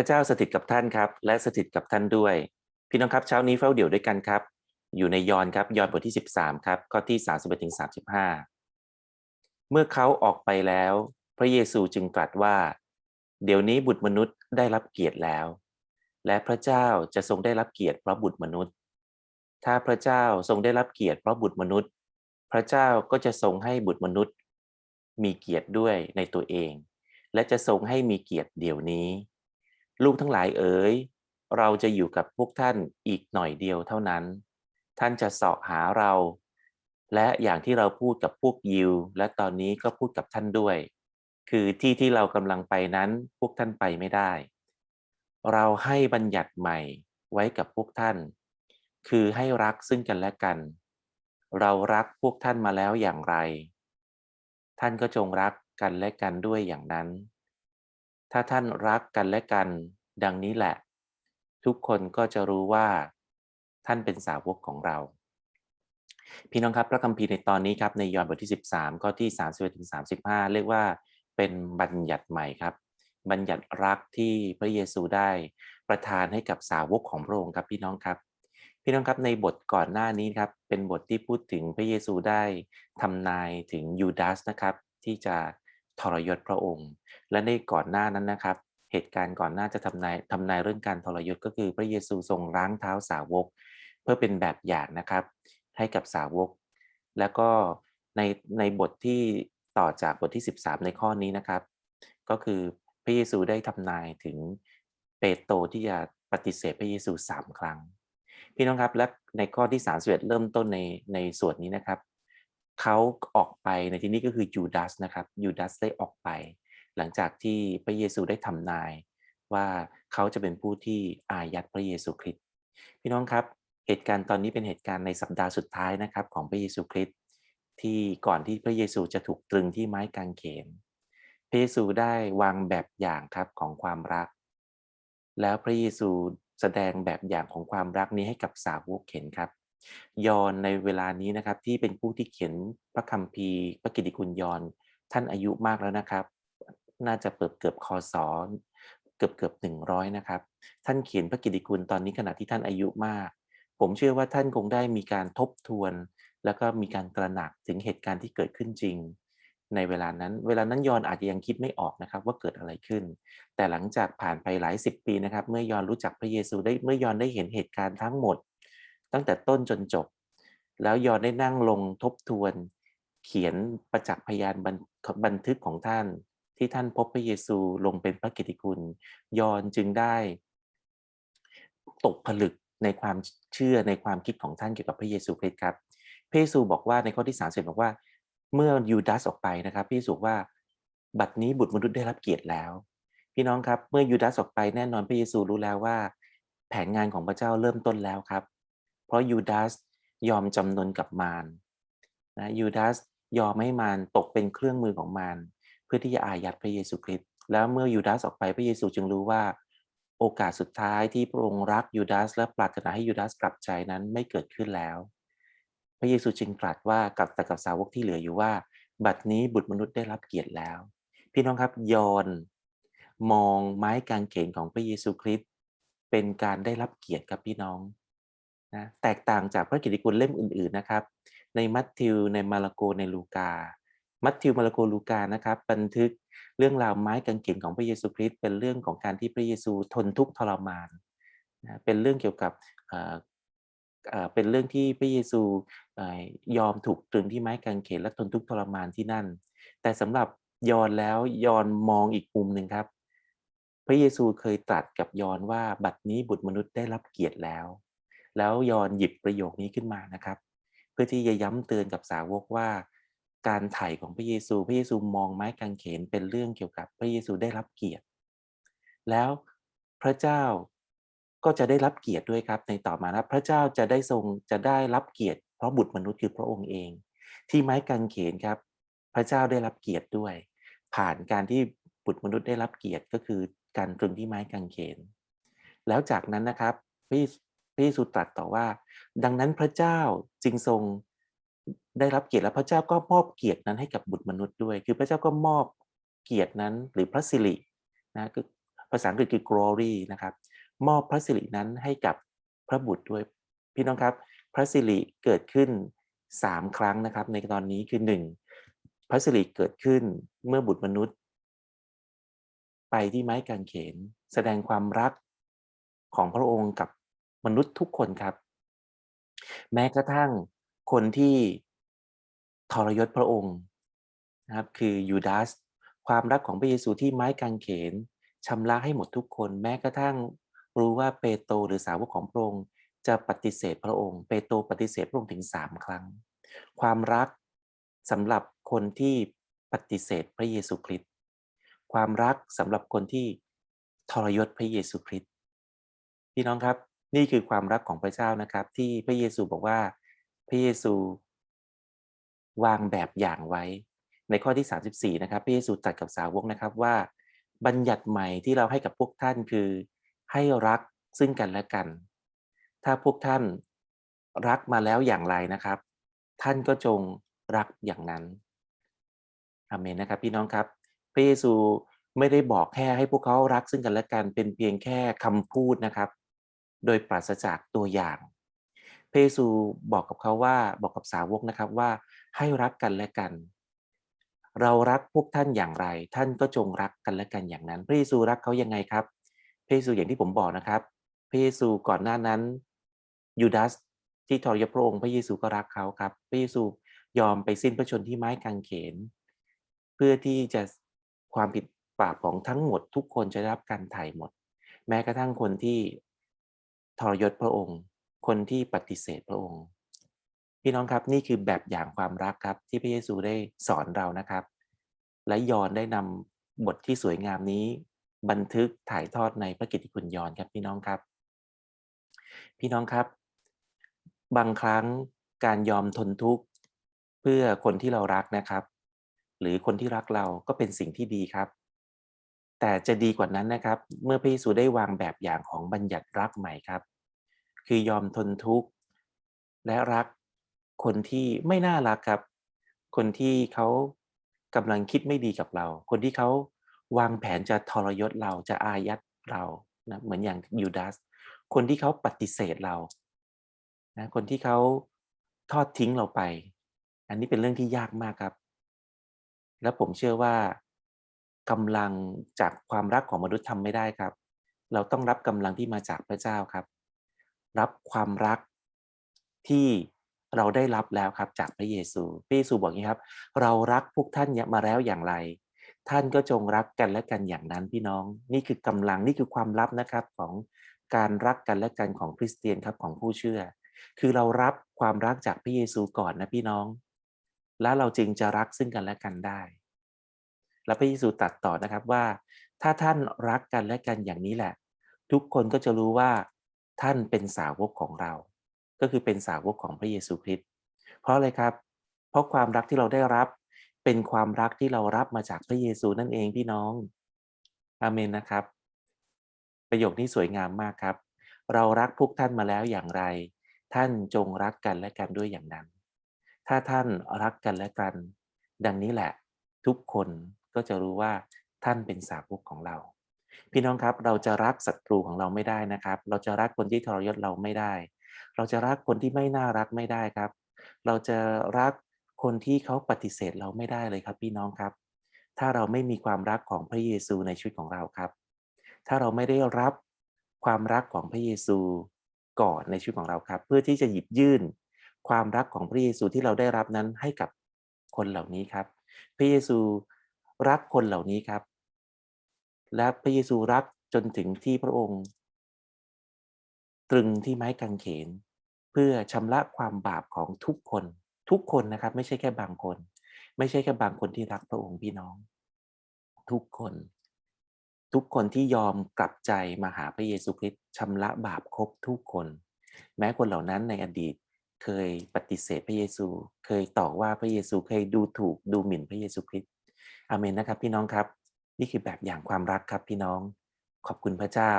พระเจ้าสถิตกับท่านครับ และสถิตกับท่านด้วย พี่น้องครับเช้านี้เฝ้าเดี่ยวด้วยกันครับ อยู่ในยอห์นครับยอห์นบทที่ 13ครับข้อที่ 31ถึง35 เมื่อเขาออกไปแล้ว พระเยซูจึงตรัสว่า เดี๋ยวนี้บุตรมนุษย์ได้รับเกียรติแล้ว และพระเจ้าจะทรงได้รับเกียรติเพราะบุตรมนุษย์ ถ้าพระเจ้าทรงได้รับเกียรติเพราะบุตรมนุษย์ พระเจ้าก็จะทรงให้บุตรมนุษย์ มีเกียรติด้วยในตัวเอง และจะทรงให้มีเกียรติเดี๋ยวนี้ ลูกทั้งหลายเอ๋ยเราจะอยู่กับพวกท่านอีกหน่อยเดียวเท่านั้น ท่านจะเสาะหาเรา และอย่างที่เราพูดกับพวกยิว และตอนนี้ก็พูดกับท่านด้วย คือที่ที่เรากำลังไปนั้นพวกท่านไปไม่ได้ เราให้บัญญัติใหม่ไว้กับพวกท่าน คือให้รักซึ่งกันและกัน เรารักพวกท่านมาแล้วอย่างไร ท่านก็จงรักกันและกันด้วยอย่างนั้น ถ้าท่านรักกันและกัน ดังนี้แหละ ทุกคนก็จะรู้ว่าท่านเป็นสาวกของเรา พี่น้องครับพระคัมภีร์ในตอนนี้ครับในยอห์นบทที่ 13 ข้อที่ 31ถึง35 เรียกว่าเป็นบัญญัติใหม่ครับ บัญญัติรักที่พระเยซูได้ประทานให้กับสาวกของพระองค์ครับพี่น้องครับ พี่น้องครับในบทก่อนหน้านี้ครับเป็นบทที่พูดถึงพระเยซูได้ทำนายถึงยูดาสนะครับ ที่จะ ทรยศพระองค์ และในก่อนหน้านั้นนะครับ เหตุการณ์ก่อนหน้าจะทำนายทำนายเรื่องการทรยศก็คือพระเยซูทรงล้างเท้าสาวก เพื่อเป็นแบบอย่างนะครับ ให้กับสาวก แล้วก็ในในบทที่ต่อจากบทที่ 13 ในข้อนี้นะครับ ก็คือพระเยซูได้ทำนายถึงเปโตรที่จะปฏิเสธพระเยซู 3 ครั้ง พี่น้องครับและในข้อที่ 31 เริ่มต้นในในส่วนนี้นะครับ เขาออกไปในที่นี้ก็คือยูดาสนะครับยูดาสได้ออกไป หลังจากที่พระเยซูได้ทำนาย ว่าเขาจะเป็นผู้ที่อายัดพระเยซูคริสต์พี่น้องครับเหตุการณ์ตอนนี้เป็นเหตุการณ์ในสัปดาห์สุดท้ายนะครับของพระเยซูคริสต์ที่ก่อนที่พระเยซูจะถูกตรึงที่ไม้กางเขน พระเยซูได้วางแบบอย่างครับของความรัก แล้วพระเยซูแสดงแบบอย่างของความรักนี้ให้กับสาวกเห็นครับ ยอนในเวลานี้นะครับ ที่เป็นผู้ที่เขียนพระคัมภีร์พระกิติคุณยอนท่านอายุมากแล้วนะครับ น่าจะเปิดเกือบคอสอเกือบเกือบหนึ่งร้อยนะครับ ท่านเขียนพระกิตติคุณตอนนี้ขณะที่ท่านอายุมาก ผมเชื่อว่าท่านคงได้มีการทบทวน แล้วก็มีการตระหนักถึงเหตุการณ์ที่เกิดขึ้นจริง ในเวลานั้น เวลานั้นยอนอาจจะยังคิดไม่ออกนะครับ ว่าเกิดอะไรขึ้น แต่หลังจากผ่านไปหลายสิบปีนะครับ เมื่อยอนรู้จักพระเยซูได้เมื่อยอนได้เห็นเหตุการณ์ทั้งหมด ตั้งแต่ต้นจนจบ แล้วยอนได้นั่งลงทบทวน เขียนประจักษ์พยานบันทึกของท่าน ที่ท่านพบพระเยซูลงเป็นพระกิติคุณ ยอนจึงได้ ตกผลึกในความเชื่อในความคิดของท่านเกี่ยวกับพระเยซูคริสต์ครับพระเยซูบอกว่าในข้อที่3ามสิบบอกว่า เมื่อยูดาสออกไปนะครับพระเยซูว่าบัดนี้บุตรมนุษย์ได้รับเกียรติแล้ว พี่น้องครับ เมื่อยูดาสออกไปแน่นอนพระเยซูรู้แล้วว่า แผนงานของพระเจ้าเริ่มต้นแล้วครับ เพราะยูดาสยอมจำนนกับมารนะยูดาสยอมให้มารตกเป็นเครื่องมือของมารเพื่อที่จะอายัดพระเยซูคริสต์แล้วเมื่อยูดาสออกไปพระเยซูจึงรู้ว่า โอกาสสุดท้ายที่พระองค์รักยูดาสและปรารถนาให้ยูดาสกลับใจนั้นไม่เกิดขึ้นแล้ว พระเยซูจึงตรัสว่ากับแต่กับสาวกที่เหลืออยู่ว่า บัดนี้บุตรมนุษย์ได้รับเกียรติแล้ว พี่น้องครับยอนมองไม้กางเขนของพระเยซูคริสต์เป็นการได้รับเกียรติครับพี่น้อง นะแตกต่างจากพระกิตติคุณเล่มอื่น ๆนะครับ ในมัทธิวในมาระโกในลูกา มัทธิวมาระโกลูกานะครับ บันทึกเรื่องราวไม้กางเขนของพระเยซูคริสต์เป็นเรื่องของการที่พระเยซูทนทุกข์ทรมานนะเป็นเรื่องเกี่ยวกับเป็นเรื่องที่พระเยซูยอมถูกตรึงที่ไม้กางเขนและทนทุกข์ทรมานที่นั่น แต่สำหรับยอนแล้วยอนมองอีกมุมหนึ่งครับ พระเยซูเคยตรัสกับยอนว่าบัดนี้บุตรมนุษย์ได้รับเกียรติแล้ว แล้วยอนหยิบประโยคนี้ขึ้นมานะครับ เพื่อที่จะย้ำเตือนกับสาวกว่า การไถ่ของพระเยซู พระเยซูมองไม้กางเขนเป็นเรื่องเกี่ยวกับพระเยซูได้รับเกียรติ แล้วพระเจ้าก็จะได้รับเกียรติด้วยครับ ในต่อมานะพระเจ้าจะได้ทรงจะได้รับเกียรติ เพราะบุตรมนุษย์คือพระองค์เอง ที่ไม้กางเขนครับ พระเจ้าได้รับเกียรติด้วย ผ่านการที่บุตรมนุษย์ได้รับเกียรติก็คือการตรึงที่ไม้กางเขน แล้วจากนั้นนะครับพระ ระเยซูตรัสต่อว่า ดังนั้นพระเจ้าจึงทรงได้รับเกียรติและพระเจ้าก็มอบเกียรตินั้นให้กับบุตรมนุษย์ด้วย คือพระเจ้าก็มอบเกียรตินั้นหรือพระสิรินะคือภาษาอังกฤษคือ glory นะครับ มอบพระสิรินั้นให้กับพระบุตรด้วย พี่น้องครับ พระสิริเกิดขึ้น 3 ครั้งนะครับ ในตอนนี้คือ 1 พระสิริเกิดขึ้นเมื่อบุตรมนุษย์ ไปที่ไม้กางเขน แสดงความรักของพระองค์กับ มนุษย์ทุกคนครับ แม้กระทั่งคนที่ทรยศพระองค์นะครับ คือยูดาสความรักของพระเยซูที่ไม้กางเขนชำระให้หมดทุกคน แม้กระทั่งรู้ว่าเปโตรหรือสาวกของพระองค์จะปฏิเสธพระองค์ เปโตรปฏิเสธพระองค์ถึงสามครั้ง ความรักสำหรับคนที่ปฏิเสธพระเยซูคริสต์ความรักสำหรับคนที่ทรยศพระเยซูคริสต์พี่น้องครับ นี่คือความรักของพระเจ้านะครับ ที่พระเยซูบอกว่า พระเยซู วางแบบอย่างไว้ ในข้อที่ 34 นะครับ พระเยซูตรัสกับสาวกนะครับว่า บัญญัติใหม่ที่เราให้กับพวกท่านคือ ให้รักซึ่งกันและกัน ถ้าพวกท่านรักมาแล้วอย่างไรนะครับ ท่านก็จงรักอย่างนั้นอเมนนะครับพี่น้องครับ พระเยซูไม่ได้บอกแค่ให้พวกเขารักซึ่งกันและกันเป็นเพียงแค่คำพูดนะครับ โดยปราศจากตัวอย่าง พระเยซูบอกกับเขาว่าบอกกับสาวกนะครับว่าให้รักกันและกัน เรารักพวกท่านอย่างไร ท่านก็จงรักกันและกันอย่างนั้น พระเยซูรักเขายังไงครับ พระเยซูอย่างที่ผมบอกนะครับ พระเยซูก่อนหน้านั้นยูดาสที่ทรยศพระองค์พระเยซูก็รักเขาครับ พระเยซูยอมไปสิ้นพระชนที่ไม้กางเขน เพื่อที่จะความผิดบาปของทั้งหมดทุกคนจะได้รับการไถ่หมด แม้กระทั่งคนที่ ทรยศพระองค์ คนที่ปฏิเสธพระองค์ พี่น้องครับนี่คือแบบอย่างความรักครับที่พระเยซูได้สอนเรานะครับ และยอนได้นำบทที่สวยงามนี้ บันทึกถ่ายทอดในพระกิตติคุณยอนครับพี่น้องครับ พี่น้องครับ บางครั้งการยอมทนทุกข์เพื่อคนที่เรารักนะครับ หรือคนที่รักเราก็เป็นสิ่งที่ดีครับ แต่จะดีกว่านั้นนะครับ เมื่อพระเยซูได้วางแบบอย่างของบัญญัติรักใหม่ครับ คือยอมทนทุกข์และรักคนที่ไม่น่ารักครับ คนที่เขากำลังคิดไม่ดีกับเรา คนที่เขาวางแผนจะทรยศเราจะอายัดเรานะเหมือนอย่างยูดาสคนที่เขาปฏิเสธเรานะคนที่เขาทอดทิ้งเราไป อันนี้เป็นเรื่องที่ยากมากครับ และผมเชื่อว่า กำลังจากความรักของมนุษย์ทำไม่ได้ครับ เราต้องรับกำลังที่มาจากพระเจ้าครับ รับความรักที่เราได้รับแล้วครับจากพระเยซูพระเยซูบอกอย่างนี้ครับ เรารักพวกท่านมาแล้วอย่างไร ท่านก็จงรักกันและกันอย่างนั้นพี่น้อง นี่คือกำลังนี่คือความลับนะครับของการรักกันและกันของคริสเตียนครับของผู้เชื่อ คือเรารับความรักจากพระเยซูก่อนนะพี่น้อง แล้วเราจึงจะรักซึ่งกันและกันได้ และพระเยซูตรัสต่อนะครับว่า ถ้าท่านรักกันและกันอย่างนี้แหละ ทุกคนก็จะรู้ว่าท่านเป็นสาวกของเรา ก็คือเป็นสาวกของพระเยซูคริสต์เพราะอะไรครับ เพราะความรักที่เราได้รับเป็นความรักที่เรารับมาจากพระเยซูนั่นเองพี่น้องอาเมนนะครับ ประโยคนี้สวยงามมากครับ เรารักพวกท่านมาแล้วอย่างไร ท่านจงรักกันและกันด้วยอย่างนั้น ถ้าท่านรักกันและกัน ดังนี้แหละ ทุกคน ก็จะรู้ว่าท่านเป็นสาวกของเรา พี่น้องครับเราจะรักศัตรูของเราไม่ได้นะครับ เราจะรักคนที่ทรยศเราไม่ได้ เราจะรักคนที่ไม่น่ารักไม่ได้ครับ เราจะรักคนที่เขาปฏิเสธเราไม่ได้เลยครับ พี่น้องครับ ถ้าเราไม่มีความรักของพระเยซูในชีวิตของเราครับ ถ้าเราไม่ได้รับความรักของพระเยซูก่อนในชีวิตของเราครับ เพื่อที่จะหยิบยื่นความรักของพระเยซูที่เราได้รับนั้นให้กับคนเหล่านี้ครับ พระเยซู รักคนเหล่านี้ครับ และพระเยซูรักจนถึงที่พระองค์ ตรึงที่ไม้กางเขน เพื่อชำระความบาปของทุกคนทุกคนนะครับ ไม่ใช่แค่บางคน ไม่ใช่แค่บางคนที่รักพระองค์พี่น้อง ทุกคน ทุกคนที่ยอมกลับใจมาหาพระเยซูคริสต์ชำระบาปครบทุกคน แม้คนเหล่านั้นในอดีตเคยปฏิเสธพระเยซู เคยต่อว่าพระเยซูเคยดูถูกดูหมิ่นพระเยซูคริสต์ อาเมนนะครับพี่น้องครับ นี่คือแบบอย่างความรักครับพี่น้องขอบคุณพระเจ้า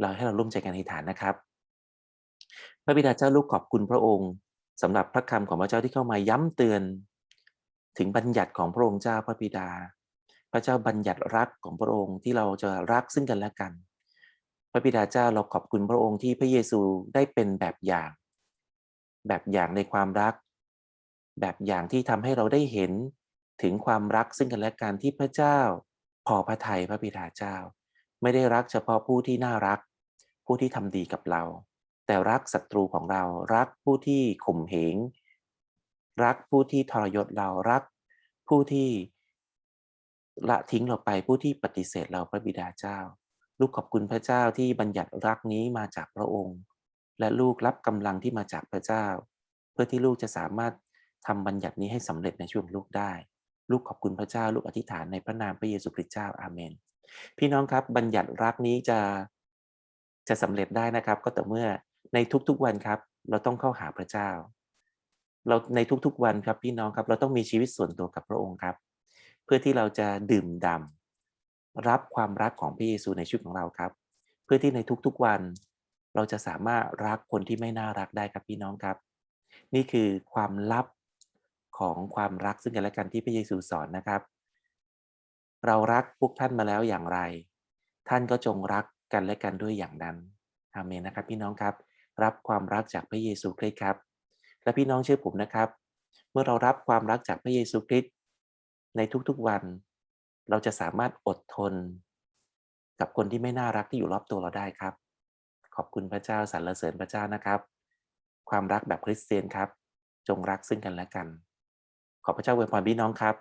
เราให้เราร่วมใจกันอธิษฐานนะครับ พระบิดาเจ้าลูกขอบคุณพระองค์สำหรับพระคำของพระเจ้าที่เข้ามาย้ำเตือน ถึงบัญญัติของพระองค์เจ้าพระบิดา พระเจ้าบัญญัติรักของพระองค์ที่เราจะรักซึ่งกันและกัน พระบิดาเจ้าเราขอบคุณพระองค์ที่พระเยซูได้เป็นแบบอย่าง แบบอย่างในความรัก แบบอย่างที่ทำให้เราได้เห็น ถึงความรักซึ่งกันและกันที่พระเจ้า พอพระทัยพระบิดาเจ้า ไม่ได้รักเฉพาะผู้ที่น่ารัก ผู้ที่ทำดีกับเรา แต่รักศัตรูของเรารักผู้ที่ข่มเหงรักผู้ที่ทรยศเรารัก ผู้ที่ละทิ้งเราไปผู้ที่ปฏิเสธเราพระบิดาเจ้า ลูกขอบคุณพระเจ้าที่บัญญัติรักนี้มาจากพระองค์ และลูกรับกำลังที่มาจากพระเจ้า เพื่อที่ลูกจะสามารถทำบัญญัตินี้ให้สำเร็จในช่วงลูกได้ ลูกขอบคุณพระเจ้า ลูกอธิษฐานในพระนามพระเยซูคริสต์เจ้าอาเมน พี่น้องครับบัญญัติรักนี้จะจะสำเร็จได้นะครับ ก็แต่เมื่อในทุกๆวันครับ เราต้องเข้าหาพระเจ้า เราในทุกๆวันครับพี่น้องครับเราต้องมีชีวิตส่วนตัวกับพระองค์ครับ เพื่อที่เราจะดื่มด่ำรับความรักของพระเยซูในชีวิตของเราครับ เพื่อที่ในทุกๆวัน เราจะสามารถรักคนที่ไม่น่ารักได้ครับพี่น้องครับ นี่คือความลับ ของความรักซึ่งกันและกันที่พระเยซูสอนนะครับ เรารักพวกท่านมาแล้วอย่างไร ท่านก็จงรักกันและกันด้วยอย่างนั้นอาเมนนะครับ พี่น้องครับ รับความรักจากพระเยซูคริสต์ครับ และพี่น้องเชื่อผมนะครับ เมื่อเรารับความรักจากพระเยซูคริสต์ในทุกๆวัน เราจะสามารถอดทน กับคนที่ไม่น่ารักที่อยู่รอบตัวเราได้ครับ ขอบคุณพระเจ้าสรรเสริญพระเจ้านะครับ ความรักแบบคริสเตียนครับ จงรักซึ่งกันและกัน ขอพระเจ้าอวยพรพี่น้องครับ